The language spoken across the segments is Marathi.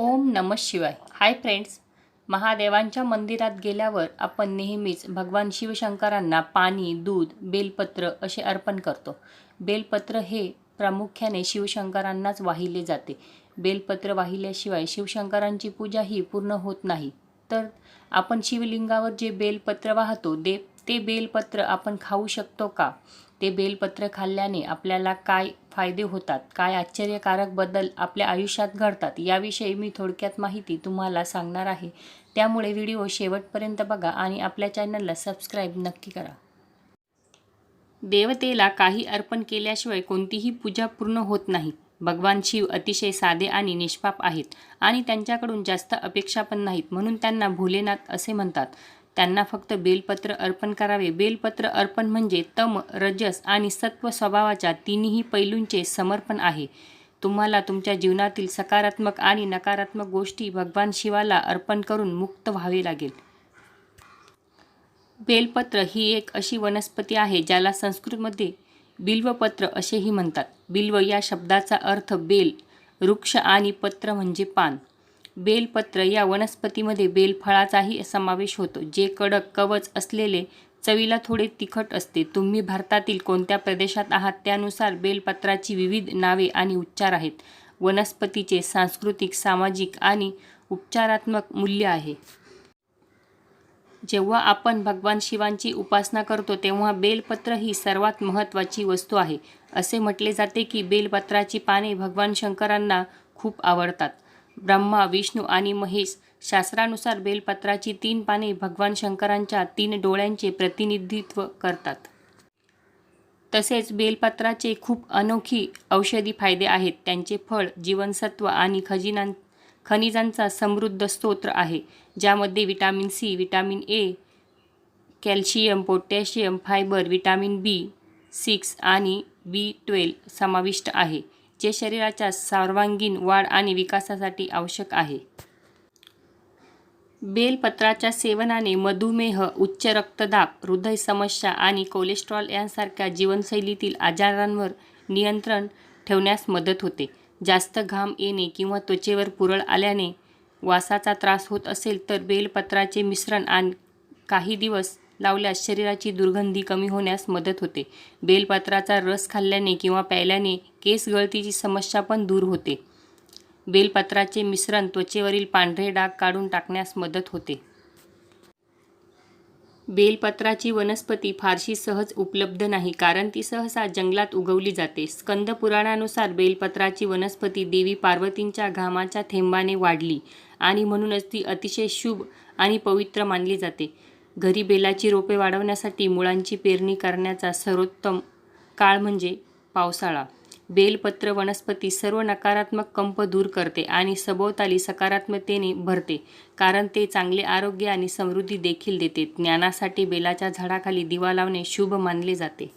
ओम नम शिवाय. हाय फ्रेंड्स महादेवांच्या मंदिरात गेल्यावर आपण नेहमीच भगवान शिवशंकरांना पाणी दूध बेलपत्र असे अर्पण करतो. बेलपत्र हे प्रामुख्याने शिवशंकरांनाच वाहिले जाते. बेलपत्र वाहिल्याशिवाय शिवशंकरांची पूजा ही पूर्ण होत नाही. तर आपण शिवलिंगावर जे बेलपत्र वाहतो दे ते बेलपत्र आपण खाऊ शकतो का? ते बेलपत्र खाल्ल्याने आपल्याला काय फायदे होतात काय आश्चर्यकारक बदल आपल्या आयुष्यात घडतात याविषयी मी थोडक्यात माहिती तुम्हाला सांगणार आहे. त्यामुळे व्हिडिओ शेवटपर्यंत बघा आणि आपल्या चॅनलला सबस्क्राईब नक्की करा. देवतेला काही अर्पण केल्याशिवाय कोणतीही पूजा पूर्ण होत नाही. भगवान शिव अतिशय साधे आणि निष्पाप आहेत आणि त्यांच्याकडून जास्त अपेक्षा पण नाहीत म्हणून त्यांना भोलेनाथ असे म्हणतात. त्यांना फक्त बेलपत्र अर्पण करावे. बेलपत्र अर्पण म्हणजे तम रजस आणि सत्व स्वभावाच्या तिन्ही पैलूंचे समर्पण आहे. तुम्हाला तुमच्या जीवनातील सकारात्मक आणि नकारात्मक गोष्टी भगवान शिवाला अर्पण करून मुक्त व्हावे लागेल. बेलपत्र ही एक अशी वनस्पती आहे ज्याला संस्कृतमध्ये बिल्वपत्र असेही म्हणतात. बिल्व या शब्दाचा अर्थ बेल वृक्ष आणि पत्र म्हणजे पान. बेलपत्र या वनस्पतीमध्ये बेलफळाचाही समावेश होतो जे कडक कवच असलेले चवीला थोडे तिखट असते. तुम्ही भारतातील कोणत्या प्रदेशात आहात त्यानुसार बेलपत्राची विविध नावे आणि उच्चार आहेत. वनस्पतीचे सांस्कृतिक सामाजिक आणि उपचारात्मक मूल्य आहे. जेव्हा आपण भगवान शिवांची उपासना करतो तेव्हा बेलपत्र ही सर्वात महत्त्वाची वस्तू आहे. असे म्हटले जाते की बेलपत्राची पाने भगवान शंकरांना खूप आवडतात. ब्रह्मा विष्णू आणि महेश शास्त्रानुसार बेलपत्राची तीन पाने भगवान शंकरांच्या तीन डोळ्यांचे प्रतिनिधित्व करतात. तसेच बेलपत्राचे खूप अनोखी औषधी फायदे आहेत. त्यांचे फळ जीवनसत्व आणि खजिनां खनिजांचा समृद्ध स्तोत्र आहे ज्यामध्ये vitamin C vitamin A calcium potassium fibre vitamin B six आणि बी ट्वेल्व समाविष्ट आहे. जे शरीराच्या सर्वांगीण वाढ आणि विकासासाठी आवश्यक आहे. बेलपत्राच्या सेवनाने मधुमेह उच्च रक्तदाब हृदय समस्या आणि कोलेस्ट्रॉल यांसारख्या जीवनशैलीतील आजारांवर नियंत्रण ठेवण्यास मदत होते. जास्त घाम येणे किंवा त्वचेवर पुरळ आल्याने वासाचा त्रास होत असेल तर बेलपत्राचे मिश्रण आणि काही दिवस लावल्यास शरीराची दुर्गंधी कमी होण्यास मदत होते. बेलपत्राचा रस खाल्ल्याने किंवा प्यायल्याने केस गळतीची समस्या पण दूर होते. बेलपत्राचे मिश्रण त्वचेवरील पांढरे डाग काढून टाकण्यास मदत होते. बेलपत्राची वनस्पती फारशी सहज उपलब्ध नाही कारण ती सहसा जंगलात उगवली जाते. स्कंद पुराणानुसार बेलपत्राची वनस्पती देवी पार्वतींच्या घामाच्या थेंबाने वाढली आणि म्हणूनच ती अतिशय शुभ आणि पवित्र मानली जाते. घरी बेलाची रोपे वाढवण्यासाठी मुळांची पेरणी करण्याचा सर्वोत्तम काळ म्हणजे पावसाळा. बेलपत्र वनस्पती सर्व नकारात्मक कंप दूर करते आणि सभोवताली सकारात्मकतेने भरते कारण ते चांगले आरोग्य आणि समृद्धी देखील देते. ज्ञानासाठी बेलाच्या झाडाखाली दिवा लावणे शुभ मानले जाते.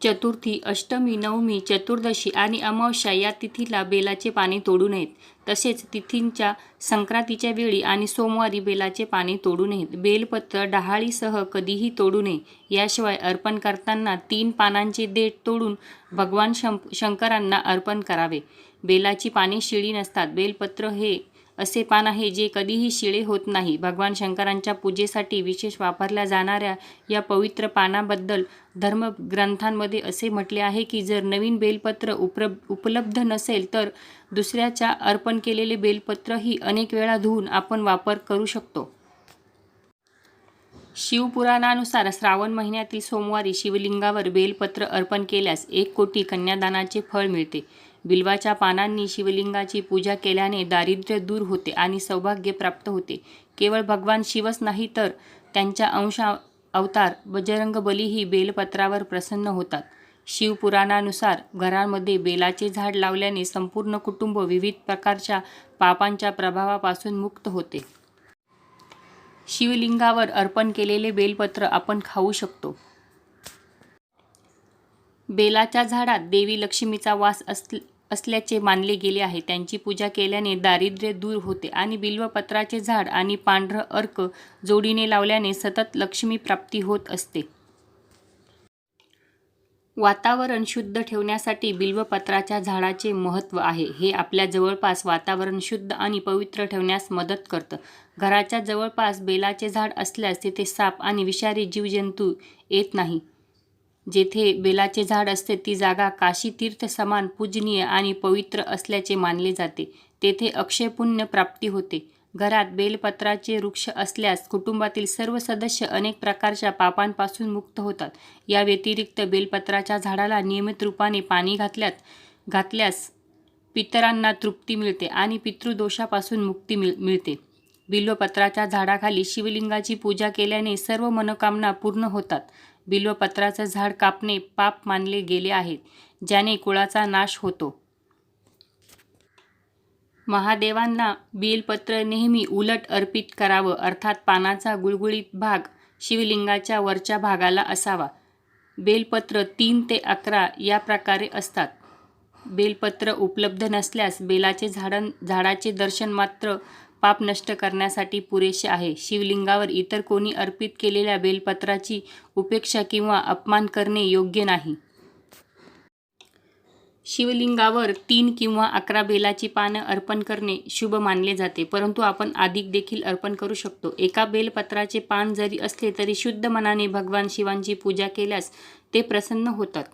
चतुर्थी अष्टमी नवमी चतुर्दशी आणि अमावस्या या तिथीला बेलाचे पाने तोडू नयेत. तसेच तिथींच्या संक्रांतीच्या वेळी आणि सोमवारी बेलाचे पाने तोडू नयेत. बेलपत्र डहाळीसह कधीही तोडू नये. याशिवाय अर्पण करताना तीन पानांचे देठ तोडून भगवान शं शंकरांना अर्पण करावे. बेलाची पाने शिळी नसतात. बेलपत्र हे असे पान आहे जे कधीही शिळे होत नाही. भगवान शंकरांच्या पूजेसाठी विशेष वापरल्या जाणाऱ्या या पवित्र पानाबद्दल धर्मग्रंथांमध्ये असे म्हटले आहे की जर नवीन बेलपत्र उप्र उपलब्ध नसेल तर दुसऱ्याच्या अर्पण केलेले बेलपत्रही अनेक वेळा धुवून आपण वापर करू शकतो. शिवपुराणानुसार श्रावण महिन्यातील सोमवारी शिवलिंगावर बेलपत्र अर्पण केल्यास एक कोटी कन्यादानाचे फळ मिळते. बिल्वाच्या पानांनी शिवलिंगाची पूजा केल्याने दारिद्र्य दूर होते आणि सौभाग्य प्राप्त होते. केवळ भगवान शिवच नाही तर त्यांच्या अंशा अवतार बजरंग बलीही बेलपत्रावर प्रसन्न होतात. शिवपुराणानुसार घरांमध्ये बेलाचे झाड लावल्याने संपूर्ण कुटुंब विविध प्रकारच्या पापांच्या प्रभावापासून मुक्त होते. शिवलिंगावर अर्पण केलेले बेलपत्र आपण खाऊ शकतो. बेलाच्या झाडात देवी लक्ष्मीचा वास असल असल्याचे मानले गेले आहे. त्यांची पूजा केल्याने दारिद्र्य दूर होते आणि बिल्वपत्राचे झाड आणि पांढरं अर्क जोडीने लावल्याने सतत लक्ष्मी प्राप्ती होत असते. वातावरण शुद्ध ठेवण्यासाठी बिल्वपत्राच्या झाडाचे महत्त्व आहे. हे आपल्या जवळपास वातावरण शुद्ध आणि पवित्र ठेवण्यास मदत करतं. घराच्या जवळपास बेलाचे झाड असल्यास तिथे साप आणि विषारी जीवजंतू येत नाही. जेथे बेलाचे झाड असते ती जागा काशी तीर्थ समान पूजनीय आणि पवित्र असल्याचे मानले जाते. तेथे अक्षय पुण्य प्राप्ती होते. घरात बेलपत्राचे वृक्ष असल्यास कुटुंबातील सर्व सदस्य अनेक प्रकारच्या पापांपासून मुक्त होतात. या व्यतिरिक्त बेलपत्राच्या झाडाला नियमित रूपाने पाणी घातल्यात घातल्यास पितरांना तृप्ती मिळते आणि पितृदोषापासून मुक्ती मिळ मिळते. बिल्वपत्राच्या झाडाखाली शिवलिंगाची पूजा केल्याने सर्व मनोकामना पूर्ण होतात. बिल्वपत्राचं झाड कापणे पाप मानले गेले आहेत ज्याने कुळाचा नाश होतो. महादेवांना बेलपत्र नेहमी उलट अर्पित करावं अर्थात पानाचा गुळगुळीत भाग शिवलिंगाच्या वरच्या भागाला असावा. बेलपत्र तीन ते अकरा या प्रकारे असतात. बेलपत्र उपलब्ध नसल्यास बेलाचे झाडं झाडाचे दर्शन मात्र पाप नष्ट करण्यासाठी पुरेसे आहे. शिवलिंगावर इतर कोणी अर्पित केलेल्या बेलपत्राची उपेक्षा किंवा अपमान करणे योग्य नाही. शिवलिंगावर तीन किंवा अकरा बेलाची पानं अर्पण करणे शुभ मानले जाते परंतु आपण अधिक देखील अर्पण करू शकतो. एका बेलपत्राचे पान जरी असले तरी शुद्ध मनाने भगवान शिवांची पूजा केल्यास ते प्रसन्न होतात.